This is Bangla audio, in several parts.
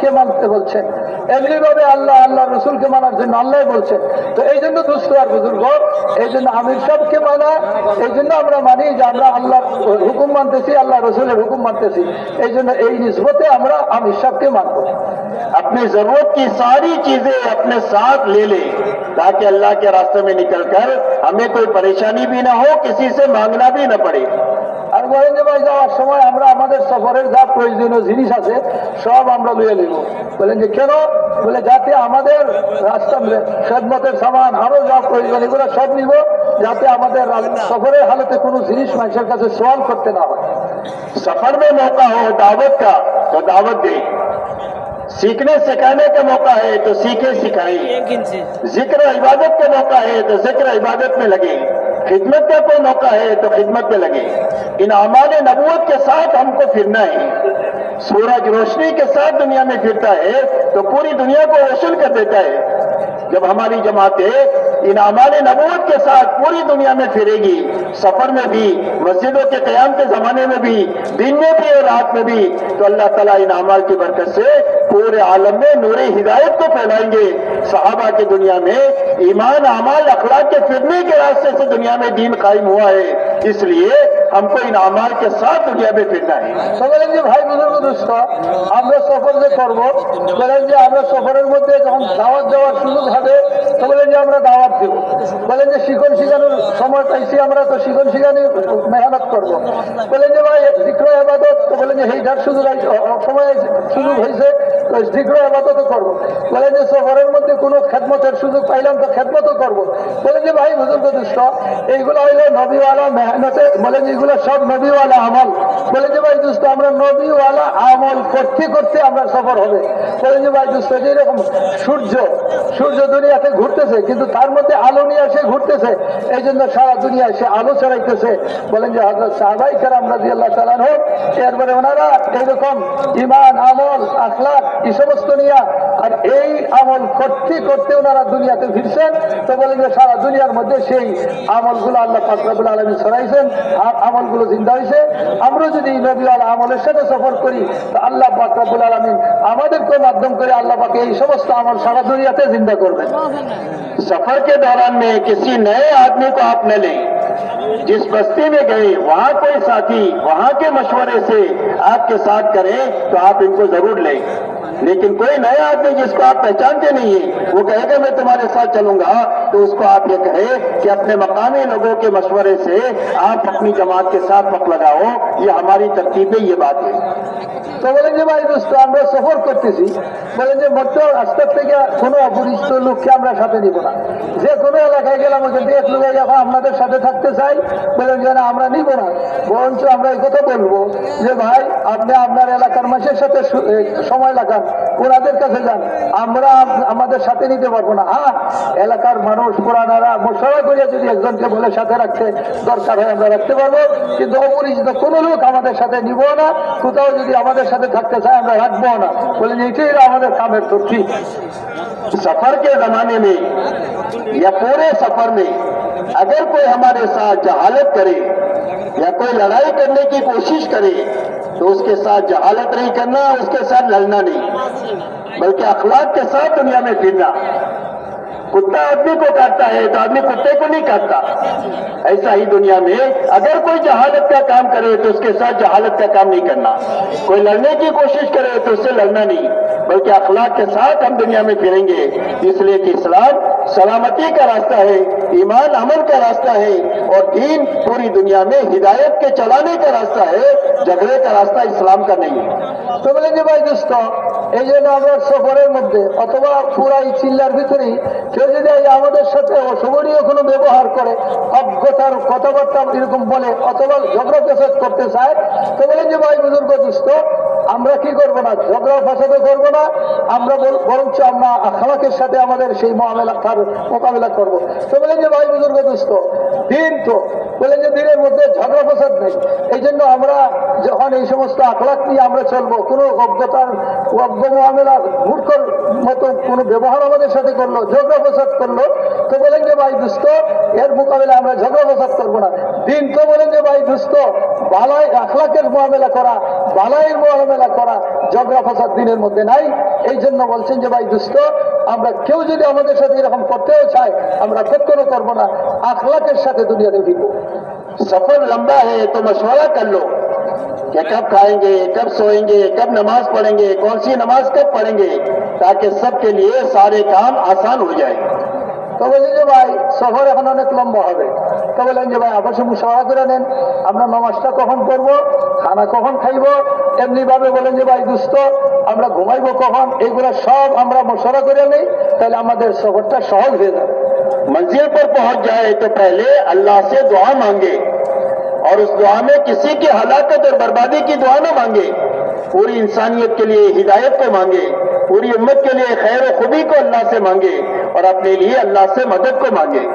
কে মানতে বলছেন এমনিভাবে আল্লাহ আল্লাহ রসুলকে মানার জন্য আল্লাহ বলছেন তো এই জন্য দুঃস্থ আর বুজুর্গ এই জন্য আমির সবকে মানা এই জন্য আমরা মানি যে আমরা আল্লাহ হুকুম মানতেছি আল্লাহ রসুলের হুকুম মানতেছি এই জন্য এই নিসবতে আমরা আমির সবকে মানব আপনি জরুরত কি সারি চিজে আপনার সাথ লে লে تاکہ اللہ کے راستے میں نکل کر ہمیں کوئی پریشانی بھی نہ ہو کسی سے مانگنا بھی نہ پڑے বলেন যে ভাই যাওয়ার সময় আমরা আমাদের সফরের যা প্রয়োজনীয় জিনিস আছে সব আমরা লুয়ে নিব বলেন যে কেন বলে যাতে আমাদের রাস্তা খেদমতের সামান আরো যা প্রয়োজন এগুলো সব নিব যাতে আমাদের রা- সফরের হালতে কোনো জিনিস মানুষের কাছে সোয়াল করতে না হয় सफर में मौका हो दावत का तो दावत दे सीखने सिखाने का मौका है तो सीखे सिखाए एक इंच से जिक्र इबादत का मौका है तो जिक्र इबादत में लगे خدمت کا کوئی موقع ہے تو خدمت میں لگے۔ ان امان نبوت کے ساتھ ہم کو پھرنا ہے۔ سورج روشنی کے ساتھ دنیا میں پھرتا ہے تو پوری دنیا کو روشن کر دیتا ہے۔ جب ہماری جماعتیں ان امان نبوت کے ساتھ پوری دنیا میں پھرے گی، سفر میں بھی، مسجدوں کے قیام کے زمانے میں بھی، دن میں بھی اور رات میں بھی، تو اللہ تعالیٰ ان امال کی برکت سے پورے عالم میں نور ہدایت کو پھیلائیں گے۔ صحابہ کی دنیا میں ایمان امال اخلاق کے فرنے کے راستے سے دنیا میں دین قائم ہوا ہے۔ اس لیے हमको इन अमाल के साथ दुनिया में फिरना है তো বলেন যে ভাই বুজুর্গ দুস্থ আমরা সফর যে করবো বলেন যে আমরা সফরের মধ্যে যখন দাওয়াত দেওয়ার সুযোগ হবে তো বলেন যে আমরা দাওয়াত দেব বলেন যে শিখন শিখানোর সময় পাইছি আমরা তো শিখন শিখানি মেহনত করব বলেন যে ভাই জিক্র আবাদত তো বলেন যে সেইটার সুযোগ আইছে- অ- অ- সময় আইছে- সুযোগ হয়েছে তো জিক্র আবাদতও করবো বলেন যে সফরের মধ্যে কোনো খেদমতের সুযোগ পাইলাম তো খেদমতও করবো বলেন যে ভাই বুজুর্গ দুষ্ট এইগুলো হইলো নবীওয়ালা মেহনতে বলেন যে এগুলো সব নবীওয়ালা আমল। বলে যে ভাই দুষ্ট আমরা নবীওয়ালা আমল করতে করতে আমরা সফর হবে? যেরকম সূর্য সূর্য দুনিয়াতে ঘুরতেছে, কিন্তু তার মধ্যে আলো নিয়ে এসে ঘুরতেছে। এই জন্য সারা দুনিয়ায় সে আলো ছড়াইতেছে। বলেন যে হজরত সাহবাই কারাম রাজি আল্লাহ তালান হোক এরপরে ওনারা এইরকম ইমান আমল আখলাক এই সমস্ত নিয়ে, আর এই আমল করতে করতে ওনারা দুনিয়াতে ফিরছেন। তো বলেন যে সারা দুনিয়ার মধ্যে সেই আমলগুলো আল্লাহ ফাকরাবুল আলমী ছড়াইছেন, আর আমলগুলো জিন্দা হয়েছে আমরা যদি এই নবীওয়ালা আমলের সাথে সফর করি, তো আল্লাহ আব্বাস রব্বুল আলমিন আমাদেরকে মাধ্যম করে আল্লাহ এই সমস্ত আমল সারা দুনিয়াতে জিন্দা করবেন। سفر کے دوران میں کسی نئے آدمی کو آپ نہ لیں جس بستی میں گئے، وہاں کوئی ساتھی، وہاں کے مشورے سے آپ کے ساتھ کریں تو آپ ان کو ضرور لیں۔ لیکن کوئی نیا آدمی جس کو آپ پہچانتے نہیں ہیں، وہ کہے گا میں تمہارے ساتھ چلوں گا، تو اس کو آپ یہ کہے کہ اپنے مقامی لوگوں کے مشورے سے آپ اپنی جماعت کے ساتھ وقت لگاؤ، یہ ہماری ترتیب میں یہ بات ہے۔ تو بولیں گے بھائی دوست ہم لوگ سفر کرتے বলেন যে মধ্য আজকের থেকে کیا অপরিচিত লোককে আমরা সাথে নিব না যে কোনো এলাকায় গেলাম ওখান থেকে এক লোকে لوگ আপনাদের সাথে থাকতে চাই বলেন যে না আমরা নিব না বরঞ্চ আমরা کتنا কথা جی بھائی، آپ نے آپ এলাকার মানুষের ساتھ سمجھ লাগান ওনাদের কাছে যান আমরা আপ- আমাদের সাথে নিতে পারবো না হ্যাঁ এলাকার মানুষ পুরানারা মশলা করে যদি একজনকে বলে সাথে রাখতে দরকার হয় আমরা রাখতে পারবো কিন্তু অপরিচিত কোনো লোক আমাদের সাথে নিব না কোথাও যদি আমাদের সাথে থাকতে চায় আমরা রাখবো না বলেন এটাই হলো আমাদের কামের তো ঠিক सफर के जमाने में या पूरे सफर में अगर कोई हमारे साथ जहालत करे या कोई लड़ाई करने की कोशिश करे تو اس کے ساتھ جہالت نہیں کرنا، اس کے ساتھ لڑنا نہیں، بلکہ اخلاق کے ساتھ دنیا میں پھرنا کتا آدمی کو کاٹتا ہے، تو آدمی کتے کو نہیں کاٹتا ایسا ہی دنیا میں اگر کوئی جہالت کا کام کرے تو اس کے ساتھ جہالت کا کام نہیں کرنا۔ کوئی لڑنے کی کوشش کرے تو اس سے لڑنا نہیں۔ بلکہ اخلاق کے ساتھ ہم دنیا میں پھریں گے۔ اس لیے کہ اسلام سلامتی کا راستہ ہے، ایمان امن کا راستہ ہے اور دین پوری دنیا میں ہدایت کے چلانے کا راستہ ہے۔ جھگڑے کا راستہ اسلام کا نہیں۔ ہے تو بولے جی بھائی دوستوں এই যে নগর সফরের پورا অথবা পুরা এই কেউ যদি আমাদের সাথে অশোভনীয় কোনো ব্যবহার করে, অজ্ঞতার কথাবার্তা এরকম বলে, অথবা ঝগড়া ফেসাদ করতে চায়, তো বলেন যে, ভাই বুজুর্গ দোস্ত আমরা কি করব না? ঝগড়া ফেসাদও করব না, আমরা বরঞ্চ আমরা আখলাকের সাথে আমাদের সেই মোকাবেলা মোকাবেলা করব। তো বলেন যে, ভাই বুজুর্গ দোস্ত দিন তো, বলেন যে, দিনের মধ্যে ঝগড়া ফসাদ নেই। এই জন্য আমরা যখন এই সমস্ত আখলাখ নিয়ে আমরা চলবো, কোনো অজ্ঞতার অজ্ঞ মহামেলা, মূর্খর মতো কোনো ব্যবহার আমাদের সাথে করল, ঝগড়া ফসাদ করল। তো বলেন যে, ভাই দুস্থ এর মোকাবিলা আমরা ঝগড়া ফসাদ করব না। দিন তো বলেন যে, ভাই দুস্থ বালাই আখলাকের মোকাবেলা করা, বালাইয়ের মোকাবেলা করা, ঝগড়া ফসাদ দিনের মধ্যে নাই। এই জন্য বলছেন যে, ভাই দুস্থ আমরা কেউ যদি আমাদের সাথে এরকম করতেও চায়, আমরা কখনো করব না। আখলাকের সাথে দুনিয়াতে দিব সফর লম্বা হ্যাঁ তো মশলা করল। लो कि कब खाएंगे कब सोएंगे कब नमाज पढ़ेंगे कौन सी नमाज कब पढ़ेंगे ताकि सबके लिए सारे काम आसान हो जाए তো বললেন যে ভাই সফর এখন অনেক লম্বা হবে তো বললেন যে ভাই আপনার সঙ্গে সহায় করে নেন আমরা নামাজটা কখন করবো খানা কখন খাইবো এমনি ভাবে বলেন যে ভাই দুস্থ আমরা ঘুমাইবো কখন এইগুলা সব আমরা মশলা করে নেই তাহলে আমাদের সফরটা সহজ হয়ে যাবে मंजिल पर पहुंच जाए तो पहले अल्लाह से दुआ मांगे और उस दुआ में किसी की हलाकत और बर्बादी की दुआ न मांगे पूरी इंसानियत के लिए हिदायत को मांगे पूरी उम्मत के लिए खैर और खुबी को अल्लाह से मांगे और अपने लिए अल्लाह से मदद को मांगे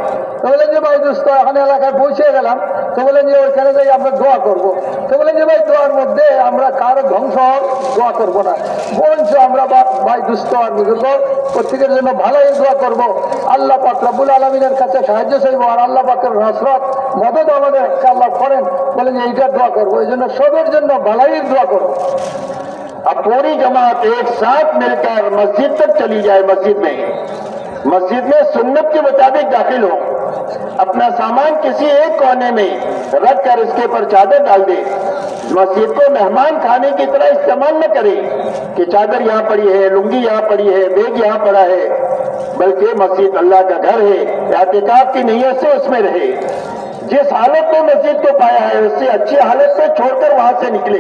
তো বলেন যে ভাই দোস্ত এখন এলাকায় পৌঁছে গেলাম তো বলেন যে ওইখানে যাই আমরা দোয়া করব তো বলেন যে ভাই দোয়ার মধ্যে আমরা কারো ধ্বংস হওয়ার দোয়া করব না বরঞ্চ আমরা বা- ভাই দুস্থ আর বুজুর্গ প্রত্যেকের জন্য ভালোই দোয়া করব আল্লাহ পাক রব্বুল আলমিনের কাছে সাহায্য চাইব আর আল্লাহ পাকের নসরত মদত আমাদের আল্লাহ করেন বলেন বলেন এইটা দোয়া করবো، এই জন্য সবের জন্য ভালাই দোয়া করো اب پوری جماعت ایک ساتھ مل کر مسجد تک چلی جائے مسجد میں مسجد میں سنت کے مطابق داخل ہو। اپنا سامان کسی ایک کونے میں رکھ کر اس کے پر چادر ڈال دے۔ مسجد کو مہمان کھانے کی طرح استعمال نہ کرے کہ چادر یہاں پڑی ہے، لنگی یہاں پڑی ہے، بیگ یہاں پڑا ہے۔ بلکہ مسجد اللہ کا گھر ہے، احتکاب کی نیت سے اس میں رہے۔ جس حالت میں مسجد کو پایا ہے، اس سے اچھی حالت سے چھوڑ کر وہاں سے نکلے۔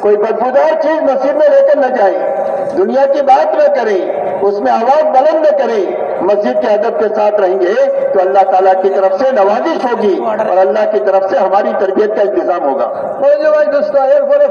کوئی بدبودار چیز مسجد میں لے کر نہ جائے۔ دنیا کی بات نہ کرے، اس میں آواز بلند نہ کرے۔ مسجد کے ادب کے ساتھ رہیں گے تو اللہ تعالیٰ کی طرف سے نوازش ہوگی اور اللہ کی طرف سے ہماری تربیت کا انتظام ہوگا۔ مسجد যে ভাই দোস্ত এরপরে